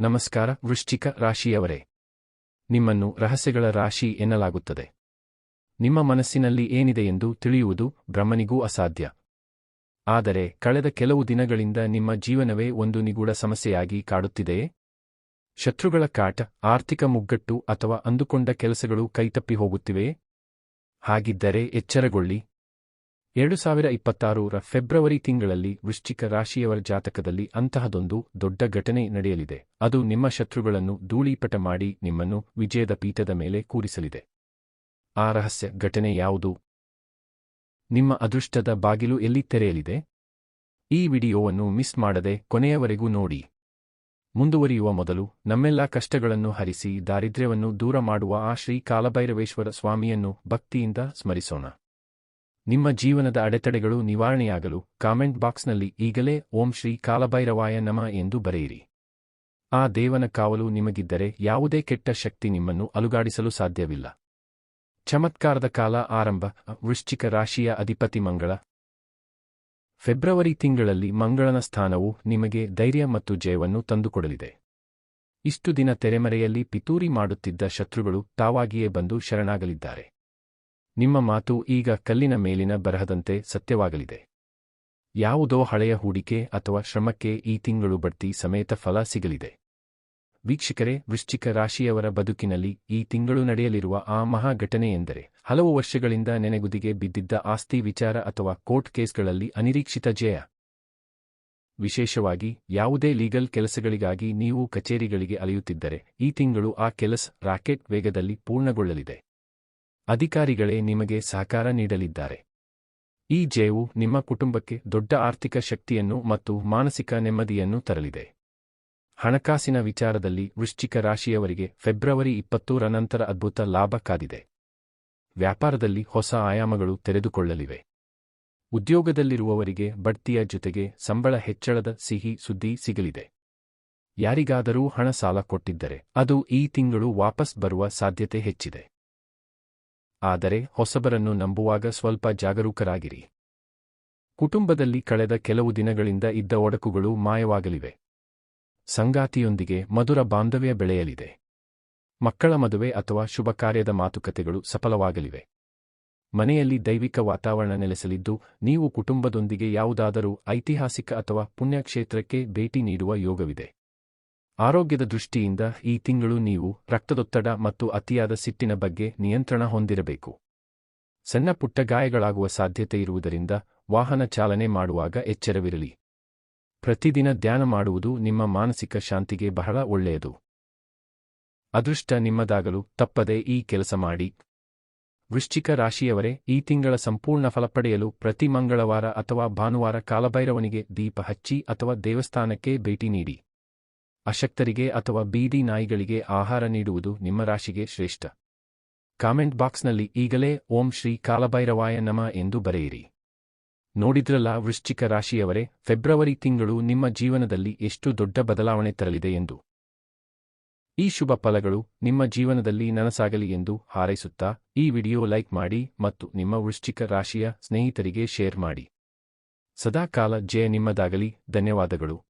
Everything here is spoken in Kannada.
ನಮಸ್ಕಾರ, ವೃಶ್ಚಿಕ ರಾಶಿಯವರೇ. ನಿಮ್ಮನ್ನು ರಹಸ್ಯಗಳ ರಾಶಿ ಎನ್ನಲಾಗುತ್ತದೆ. ನಿಮ್ಮ ಮನಸ್ಸಿನಲ್ಲಿ ಏನಿದೆ ಎಂದು ತಿಳಿಯುವುದು ಬ್ರಹ್ಮನಿಗೂ ಅಸಾಧ್ಯ. ಆದರೆ, ಕಳೆದ ಕೆಲವು ದಿನಗಳಿಂದ ನಿಮ್ಮ ಜೀವನವೇ ಒಂದು ನಿಗೂಢ ಸಮಸ್ಯೆಯಾಗಿ ಕಾಡುತ್ತಿದೆಯೇ? ಶತ್ರುಗಳ ಕಾಟ, ಆರ್ಥಿಕ ಮುಗ್ಗಟ್ಟು ಅಥವಾ ಅಂದುಕೊಂಡ ಕೆಲಸಗಳು ಕೈತಪ್ಪಿ ಹೋಗುತ್ತಿವೆಯೇ? ಹಾಗಿದ್ದರೆ ಎಚ್ಚರಗೊಳ್ಳಿ. ಎರಡು ಸಾವಿರ ಇಪ್ಪತ್ತಾರರ ಫೆಬ್ರವರಿ ತಿಂಗಳಲ್ಲಿ ವೃಶ್ಚಿಕ ರಾಶಿಯವರ ಜಾತಕದಲ್ಲಿ ಅಂತಹದೊಂದು ದೊಡ್ಡ ಘಟನೆ ನಡೆಯಲಿದೆ. ಅದು ನಿಮ್ಮ ಶತ್ರುಗಳನ್ನು ಧೂಳೀಪಟ ಮಾಡಿ ನಿಮ್ಮನ್ನು ವಿಜಯದ ಪೀಠದ ಮೇಲೆ ಕೂರಿಸಲಿದೆ. ಆ ರಹಸ್ಯ ಘಟನೆ ಯಾವುದು? ನಿಮ್ಮ ಅದೃಷ್ಟದ ಬಾಗಿಲು ಎಲ್ಲಿ ತೆರೆಯಲಿದೆ? ಈ ವಿಡಿಯೋವನ್ನು ಮಿಸ್ ಮಾಡದೆ ಕೊನೆಯವರೆಗೂ ನೋಡಿ. ಮುಂದುವರಿಯುವ ಮೊದಲು ನಮ್ಮೆಲ್ಲಾ ಕಷ್ಟಗಳನ್ನು ಹರಿಸಿ ದಾರಿದ್ರ್ಯವನ್ನು ದೂರ ಮಾಡುವ ಆ ಶ್ರೀ ಕಾಲಭೈರವೇಶ್ವರ ಸ್ವಾಮಿಯನ್ನು ಭಕ್ತಿಯಿಂದ ಸ್ಮರಿಸೋಣ. ನಿಮ್ಮ ಜೀವನದ ಅಡೆತಡೆಗಳು ನಿವಾರಣೆಯಾಗಲು ಕಾಮೆಂಟ್ ಬಾಕ್ಸ್ನಲ್ಲಿ ಈಗಲೇ ಓಂ ಶ್ರೀ ಕಾಲಭೈರವಾಯ ನಮ ಎಂದು ಬರೆಯಿರಿ. ಆ ದೇವನ ಕಾವಲು ನಿಮಗಿದ್ದರೆ ಯಾವುದೇ ಕೆಟ್ಟ ಶಕ್ತಿ ನಿಮ್ಮನ್ನು ಅಲುಗಾಡಿಸಲು ಸಾಧ್ಯವಿಲ್ಲ. ಚಮತ್ಕಾರದ ಕಾಲ ಆರಂಭ, ವೃಶ್ಚಿಕ ರಾಶಿಯ ಅಧಿಪತಿ ಮಂಗಳ. ಫೆಬ್ರವರಿ ತಿಂಗಳಲ್ಲಿ ಮಂಗಳನ ಸ್ಥಾನವು ನಿಮಗೆ ಧೈರ್ಯ ಮತ್ತು ಜಯವನ್ನು ತಂದುಕೊಡಲಿದೆ. ಇಷ್ಟು ದಿನ ತೆರೆಮರೆಯಲ್ಲಿ ಪಿತೂರಿ ಮಾಡುತ್ತಿದ್ದ ಶತ್ರುಗಳು ತಾವಾಗಿಯೇ ಬಂದು ಶರಣಾಗಲಿದ್ದಾರೆ. ನಿಮ್ಮ ಮಾತು ಈಗ ಕಲ್ಲಿನ ಮೇಲಿನ ಬರಹದಂತೆ ಸತ್ಯವಾಗಲಿದೆ. ಯಾವುದೋ ಹಳೆಯ ಹೂಡಿಕೆ ಅಥವಾ ಶ್ರಮಕ್ಕೆ ಈ ತಿಂಗಳು ಬಡ್ತಿ ಸಮೇತ ಫಲ ಸಿಗಲಿದೆ. ವೀಕ್ಷಕರೇ, ವೃಶ್ಚಿಕ ರಾಶಿಯವರ ಬದುಕಿನಲ್ಲಿ ಈ ತಿಂಗಳು ನಡೆಯಲಿರುವ ಆ ಮಹಾ ಘಟನೆ ಎಂದರೆ, ಹಲವು ವರ್ಷಗಳಿಂದ ನೆನೆಗುದಿಗೆ ಬಿದ್ದಿದ್ದ ಆಸ್ತಿ ವಿಚಾರ ಅಥವಾ ಕೋರ್ಟ್ ಕೇಸ್ಗಳಲ್ಲಿ ಅನಿರೀಕ್ಷಿತ ಜಯ. ವಿಶೇಷವಾಗಿ, ಯಾವುದೇ ಲೀಗಲ್ ಕೆಲಸಗಳಿಗಾಗಿ ನೀವು ಕಚೇರಿಗಳಿಗೆ ಅಲೆಯುತ್ತಿದ್ದರೆ, ಈ ತಿಂಗಳು ಆ ಕೆಲಸ ರಾಕೆಟ್ ವೇಗದಲ್ಲಿ ಪೂರ್ಣಗೊಳ್ಳಲಿದೆ. ಅಧಿಕಾರಿಗಳೇ ನಿಮಗೆ ಸಹಕಾರ ನೀಡಲಿದ್ದಾರೆ. ಈ ಜಯವು ನಿಮ್ಮ ಕುಟುಂಬಕ್ಕೆ ದೊಡ್ಡ ಆರ್ಥಿಕ ಶಕ್ತಿಯನ್ನು ಮತ್ತು ಮಾನಸಿಕ ನೆಮ್ಮದಿಯನ್ನು ತರಲಿದೆ. ಹಣಕಾಸಿನ ವಿಚಾರದಲ್ಲಿ ವೃಶ್ಚಿಕ ರಾಶಿಯವರಿಗೆ ಫೆಬ್ರವರಿ ಇಪ್ಪತ್ತೂರ ನಂತರ ಅದ್ಭುತ ಲಾಭ ಕಾದಿದೆ. ವ್ಯಾಪಾರದಲ್ಲಿ ಹೊಸ ಆಯಾಮಗಳು ತೆರೆದುಕೊಳ್ಳಲಿವೆ. ಉದ್ಯೋಗದಲ್ಲಿರುವವರಿಗೆ ಬಡ್ತಿಯ ಜೊತೆಗೆ ಸಂಬಳ ಹೆಚ್ಚಳದ ಸಿಹಿ ಸುದ್ದಿ ಸಿಗಲಿದೆ. ಯಾರಿಗಾದರೂ ಹಣ ಸಾಲ ಕೊಟ್ಟಿದ್ದರೆ ಅದು ಈ ತಿಂಗಳು ವಾಪಸ್ ಬರುವ ಸಾಧ್ಯತೆ ಹೆಚ್ಚಿದೆ. ಆದರೆ ಹೊಸಬರನ್ನು ನಂಬುವಾಗ ಸ್ವಲ್ಪ ಜಾಗರೂಕರಾಗಿರಿ. ಕುಟುಂಬದಲ್ಲಿ ಕಳೆದ ಕೆಲವು ದಿನಗಳಿಂದ ಇದ್ದ ಒಡಕುಗಳು ಮಾಯವಾಗಲಿವೆ. ಸಂಗಾತಿಯೊಂದಿಗೆ ಮಧುರ ಬಾಂಧವ್ಯ ಬೆಳೆಯಲಿದೆ. ಮಕ್ಕಳ ಮದುವೆ ಅಥವಾ ಶುಭ ಕಾರ್ಯದ ಮಾತುಕತೆಗಳು ಸಫಲವಾಗಲಿವೆ. ಮನೆಯಲ್ಲಿ ದೈವಿಕ ವಾತಾವರಣ ನೆಲೆಸಲಿದ್ದು, ನೀವು ಕುಟುಂಬದೊಂದಿಗೆ ಯಾವುದಾದರೂ ಐತಿಹಾಸಿಕ ಅಥವಾ ಪುಣ್ಯಕ್ಷೇತ್ರಕ್ಕೆ ಭೇಟಿ ನೀಡುವ ಯೋಗವಿದೆ. ಆರೋಗ್ಯದ ದೃಷ್ಟಿಯಿಂದ ಈ ತಿಂಗಳು ನೀವು ರಕ್ತದೊತ್ತಡ ಮತ್ತು ಅತಿಯಾದ ಸಿಟ್ಟಿನ ಬಗ್ಗೆ ನಿಯಂತ್ರಣ ಹೊಂದಿರಬೇಕು. ಸಣ್ಣ ಪುಟ್ಟ ಗಾಯಗಳಾಗುವ ಸಾಧ್ಯತೆ ಇರುವುದರಿಂದ ವಾಹನ ಚಾಲನೆ ಮಾಡುವಾಗ ಎಚ್ಚರವಿರಲಿ. ಪ್ರತಿದಿನ ಧ್ಯಾನ ಮಾಡುವುದು ನಿಮ್ಮ ಮಾನಸಿಕ ಶಾಂತಿಗೆ ಬಹಳ ಒಳ್ಳೆಯದು. ಅದೃಷ್ಟ ನಿಮ್ಮದಾಗಲು ತಪ್ಪದೆ ಈ ಕೆಲಸ ಮಾಡಿ. ವೃಶ್ಚಿಕ ರಾಶಿಯವರೇ, ಈ ತಿಂಗಳ ಸಂಪೂರ್ಣ ಫಲ ಪಡೆಯಲು ಪ್ರತಿ ಮಂಗಳವಾರ ಅಥವಾ ಭಾನುವಾರ ಕಾಲಭೈರವನಿಗೆ ದೀಪ ಹಚ್ಚಿ ಅಥವಾ ದೇವಸ್ಥಾನಕ್ಕೆ ಭೇಟಿ ನೀಡಿ. ಅಶಕ್ತರಿಗೆ ಅಥವಾ ಬೀದಿ ನಾಯಿಗಳಿಗೆ ಆಹಾರ ನೀಡುವುದು ನಿಮ್ಮ ರಾಶಿಗೆ ಶ್ರೇಷ್ಠ. ಕಾಮೆಂಟ್ ಬಾಕ್ಸ್ನಲ್ಲಿ ಈಗಲೇ ಓಂ ಶ್ರೀ ಕಾಲಭೈರವಾಯ ನಮ ಎಂದು ಬರೆಯಿರಿ. ನೋಡಿದ್ರಲ್ಲ ವೃಶ್ಚಿಕ ರಾಶಿಯವರೇ, ಫೆಬ್ರವರಿ ತಿಂಗಳು ನಿಮ್ಮ ಜೀವನದಲ್ಲಿ ಎಷ್ಟು ದೊಡ್ಡ ಬದಲಾವಣೆ ತರಲಿದೆ ಎಂದು. ಈ ಶುಭ ಫಲಗಳು ನಿಮ್ಮ ಜೀವನದಲ್ಲಿ ನನಸಾಗಲಿ ಎಂದು ಹಾರೈಸುತ್ತಾ, ಈ ವಿಡಿಯೋ ಲೈಕ್ ಮಾಡಿ ಮತ್ತು ನಿಮ್ಮ ವೃಶ್ಚಿಕ ರಾಶಿಯ ಸ್ನೇಹಿತರಿಗೆ ಶೇರ್ ಮಾಡಿ. ಸದಾಕಾಲ ಜಯ ನಿಮ್ಮದಾಗಲಿ, ಧನ್ಯವಾದಗಳು.